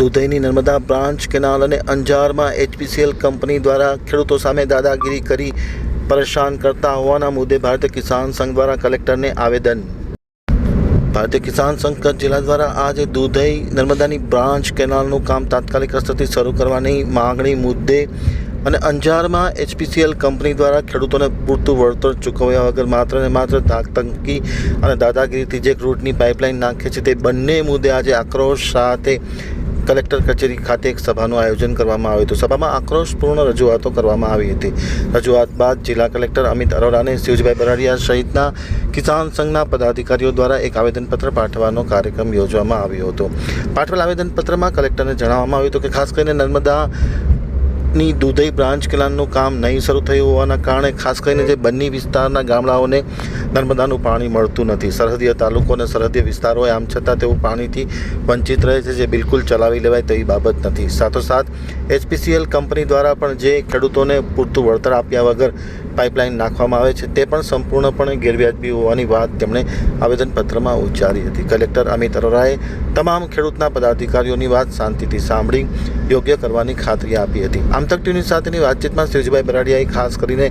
દુધઈની Narmada branch canal અને અંજારમાં HPCL company દ્વારા ખેડૂતો સામે દાદાગીરી કરી પરેશાન કરતા હોવાના મુદ્દે ભારતીય કિસાન સંઘ દ્વારા કલેક્ટરને આવેદન. ભારતીય કિસાન સંઘ કચ્છ જિલ્લા દ્વારા આજે દુધઈ નર્મદાની બ્રાન્ચ કેનાલનું કામ તાત્કાલિક અસરથી શરૂ કરવાની માગણી મુદ્દે અને અંજારમાં એચપીસીએલ કંપની દ્વારા ખેડૂતોને પૂરતું વળતર ચૂકવ્યા વગર માત્ર ને માત્ર ધાકતંકી અને દાદાગીરીથી જે રૂટની પાઇપલાઇન નાખે છે તે બંને મુદ્દે આજે આક્રોશ સાથે કલેક્ટર કચેરી ખાતે એક સભાનું આયોજન કરવામાં આવ્યું હતું. સભામાં આક્રોશપૂર્ણ રજૂઆતો કરવામાં આવી હતી. રજૂઆત બાદ જિલ્લા કલેક્ટર અમિત અરોરાને શિવજીભાઈ બરાડિયા સહિતના કિસાન સંઘના પદાધિકારીઓ દ્વારા એક આવેદનપત્ર પાઠવવાનો કાર્યક્રમ યોજવામાં આવ્યો હતો. પાઠવેલ આવેદનપત્રમાં કલેક્ટરને જણાવવામાં આવ્યું હતું કે ખાસ કરીને નર્મદા ની દુધઈ બ્રાન્ચ કેનાલનું કામ નહીં શરૂ થયું હોવાના કારણે ખાસ કરીને જે બન્ની વિસ્તારના ગામડાઓને નર્મદાનું પાણી મળતું નથી. સરહદીય તાલુકો અને સરહદીય વિસ્તારો આમ છતાં તેઓ પાણીથી વંચિત રહે છે, જે બિલકુલ ચલાવી લેવાય તેવી બાબત નથી. સાથોસાથ, એચપીસીએલ કંપની દ્વારા પણ જે ખેડૂતોને પૂરતું વળતર આપ્યા વગર પાઇપલાઇન નાખવામાં આવે છે, તે પણ સંપૂર્ણપણે ગેરવ્યાજબી હોવાની વાત તેમણે આવેદનપત્રમાં ઉચ્ચારી હતી. કલેક્ટર અમિત અરોરાએ તમામ ખેડૂતના પદાધિકારીઓની વાત શાંતિથી સાંભળી, યોગ્ય કરવાની ખાતરી આપી હતી. આમતક ટીવી સાથેની વાતચીતમાં શિવજીભાઈ બરાડિયાએ ખાસ કરીને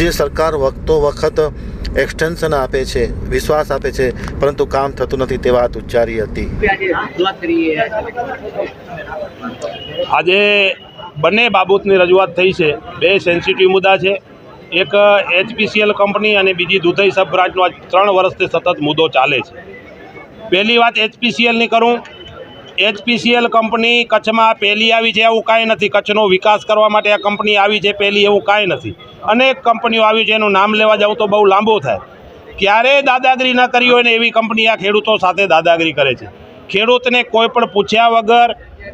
જે સરકાર વખતો વખત એક્સટેન્શન આપે છે, વિશ્વાસ આપે છે, પરંતુ કામ થતું નથી તે વાત ઉચ્ચારી હતી. આજે બંને બાબતની રજૂઆત થઈ છે. બે સેન્સિટિવ મુદ્દા છે. એક એચપીસીએલ કંપની અને બીજી દુધઈ સબ બ્રાન્ચનો ત્રણ વર્ષથી સતત મુદ્દો ચાલે છે. પહેલી વાત એચપીસીએલની કરું. એચપીસીએલ કંપની કચ્છમાં પહેલી આવી છે એવું કાંઈ નથી. કચ્છનો વિકાસ કરવા માટે આ કંપની આવી છે, પહેલી એવું કાંઈ નથી. અનેક કંપનીઓ આવી છે, એનું નામ લેવા જાઉં તો બહુ લાંબો થાય. ક્યારેય દાદાગીરી ન કરી હોય ને એવી કંપની આ ખેડૂતો સાથે દાદાગીરી કરે છે. ખેડૂતને કોઈ પણ પૂછ્યા વગર,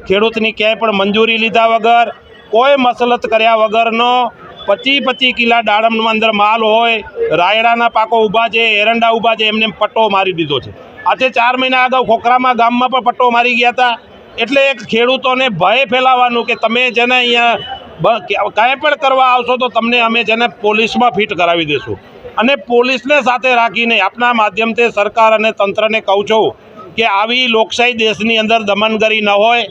ખેડૂતની ક્યાંય પણ મંજૂરી લીધા વગર, કોઈ મસલત કર્યા વગરનો પચીસ પચી કિલા દાડમમાં અંદર માલ હોય, રાયડાના પાકો ઊભા છે, એરંડા ઊભા છે, એમને પટ્ટો મારી દીધો છે. આજે ચાર મહિના અગાઉ ખોખરામાં ગામમાં પણ પટ્ટો મારી ગયા હતા. એટલે એક ખેડૂતોને ભય ફેલાવાનું કે તમે જેને અહીંયા કાંઈ પણ કરવા આવશો તો તમને અમે જેને પોલીસમાં ફિટ કરાવી દઈશું અને પોલીસને સાથે રાખીને આપના માધ્યમથી સરકાર અને તંત્રને કહું છું કે આવી લોકશાહી દેશની અંદર દમનગરી ન હોય.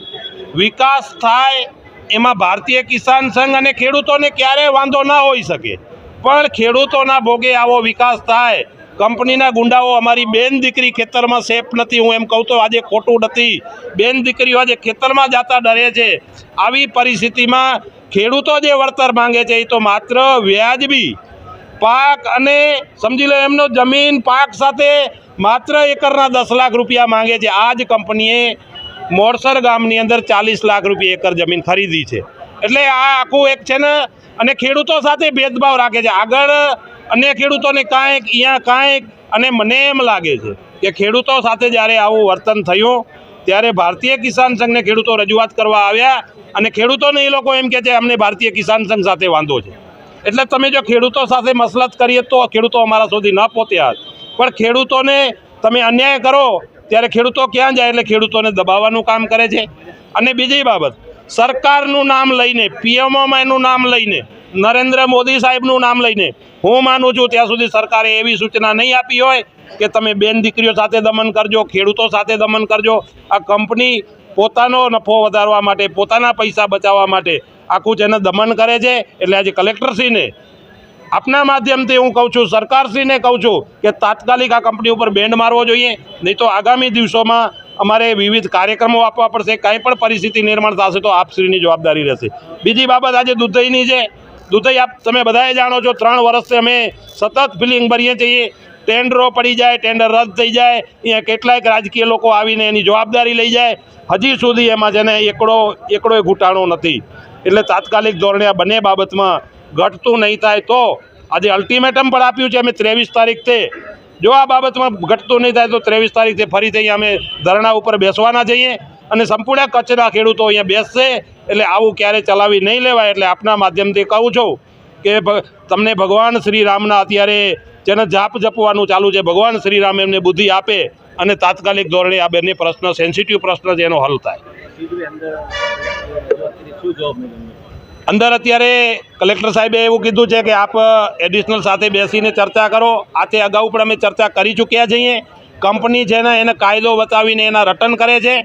વિકાસ થાય એમાં ભારતીય કિસાન સંઘ અને ખેડૂતોને ક્યારેય વાંધો ન હોઈ શકે. પણ ખેડૂતોના ભોગે આવો વિકાસ થાય. કંપનીના ગુંડાઓ, અમારી બેન દીકરી ખેતરમાં સેફ નથી, હું એમ કહું તો આજે ખોટું નથી. બેન દીકરીઓ આજે ખેતરમાં જતા ડરે છે. આવી પરિસ્થિતિમાં ખેડૂતો જે વળતર માંગે છે, એ તો માત્ર વ્યાજબી. પાક અને સમજી લો એમનો જમીન પાક સાથે માત્ર એકરના દસ લાખ રૂપિયા માંગે છે. આ જ કંપનીએ મોરસર ગામની અંદર ચાલીસ લાખ રૂપિયા એકર જમીન ખરીદી છે. એટલે આ આખું એક છે ને, અને ખેડૂતો સાથે ભેદભાવ રાખે છે. આગળ અન્ય ખેડૂતોને કાંઈક, અહીંયા કાંઈક, અને મને એમ લાગે છે કે ખેડૂતો સાથે જ્યારે આવું વર્તન થયું, ત્યારે ભારતીય કિસાન સંઘને ખેડૂતો રજૂઆત કરવા આવ્યા, અને ખેડૂતોને એ લોકો એમ કહે છે, અમને ભારતીય કિસાન સંઘ સાથે વાંધો છે. એટલે તમે જો ખેડૂતો સાથે મસલત કરીએ તો ખેડૂતો અમારા સુધી ન પહોંચ્યા પણ ખેડૂતોને તમે અન્યાય કરો ત્યારે ખેડૂતો ક્યાં જાય એટલે ખેડૂતોને દબાવવાનું કામ કરે છે? અને બીજી બાબત, સરકારનું નામ લઈને, પીએમઓમાં એનું નામ લઈને, નરેન્દ્ર મોદી સાહેબનું નામ લઈને હું માનું છું ત્યાં સુધી સરકારે એવી સૂચના નહીં આપી હોય કે તમે બેન દીકરીઓ સાથે દમન કરજો, ખેડૂતો સાથે દમન કરજો. આ કંપની પોતાનો નફો વધારવા માટે, પોતાના પૈસા બચાવવા માટે આખું જેને દમન કરે છે. એટલે આજે કલેક્ટરશ્રીને આપના માધ્યમથી હું કહું છું, સરકારશ્રીને કહું છું કે તાત્કાલિક આ કંપની ઉપર બેન્ડ મારવો જોઈએ, નહીં તો આગામી દિવસોમાં અમારે વિવિધ કાર્યક્રમો આપવા પડશે, કાંઈ પણ પરિસ્થિતિ નિર્માણ થશે તો આપશ્રીની જવાબદારી રહેશે. બીજી બાબત આજે દુધઈની છે. દુધઈ આપ, તમે બધાએ જાણો છો, ત્રણ વર્ષથી અમે સતત ફિલિંગ ભરીએ છીએ. ટેન્ડરો પડી જાય, ટેન્ડર રદ થઈ જાય, અહીંયા કેટલાયક રાજકીય લોકો આવીને એની જવાબદારી લઈ જાય. હજી સુધી એમાં જેને એકડો, એકડોય ઘૂંટાણો નથી. એટલે તાત્કાલિક ધોરણે આ બંને બાબતમાં ઘટતું નહીં થાય તો આજે અલ્ટિમેટમ પણ આપ્યું છે અમે ત્રેવીસ તારીખથી. જો આ બાબતમાં ઘટતું નહીં થાય તો ત્રેવીસ તારીખથી ફરીથી અમે ધરણા ઉપર બેસવાના જઈએ અને સંપૂર્ણ કચ્છના ખેડૂતો અહીંયા બેસશે, એટલે આવું ક્યારે ચલાવી નહીં લેવાય એટલે આપના માધ્યમથી કહું છું કે તમને ભગવાન શ્રી રામના અત્યારે જેને જાપ જપવાનું ચાલુ છે, ભગવાન શ્રી રામ એમને બુદ્ધિ આપે અને તાત્કાલિક ધોરણે આ બંને પ્રશ્ન સેન્સિટિવ પ્રશ્ન છે એનો હલ થાય. અંદર અત્યારે કલેક્ટર સાહેબે એવું કીધું છે કે આપ એડિશનલ સાથે બેસીને ચર્ચા કરો. આ તે અગાઉ પણ અમે ચર્ચા કરી ચૂક્યા છીએ. કંપની છે ને એને કાયદો બતાવીને એના રટન કરે છે.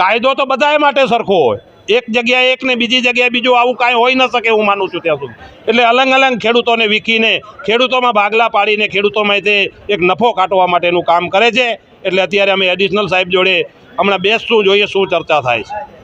કાયદો તો બધાય માટે સરખો હોય. એક જગ્યાએ એક ને બીજી જગ્યાએ બીજું આવું કાંઈ હોઈ ન શકે હું માનું છું ત્યાં સુધી. એટલે અલગ અલગ ખેડૂતોને વીખીને, ખેડૂતોમાં ભાગલા પાડીને ખેડૂતોમાં તે એક નફો કાઢવા માટેનું કામ કરે છે. એટલે અત્યારે અમે એડિશનલ સાહેબ જોડે હમણાં બેસશું, જોઈએ શું ચર્ચા થાય છે.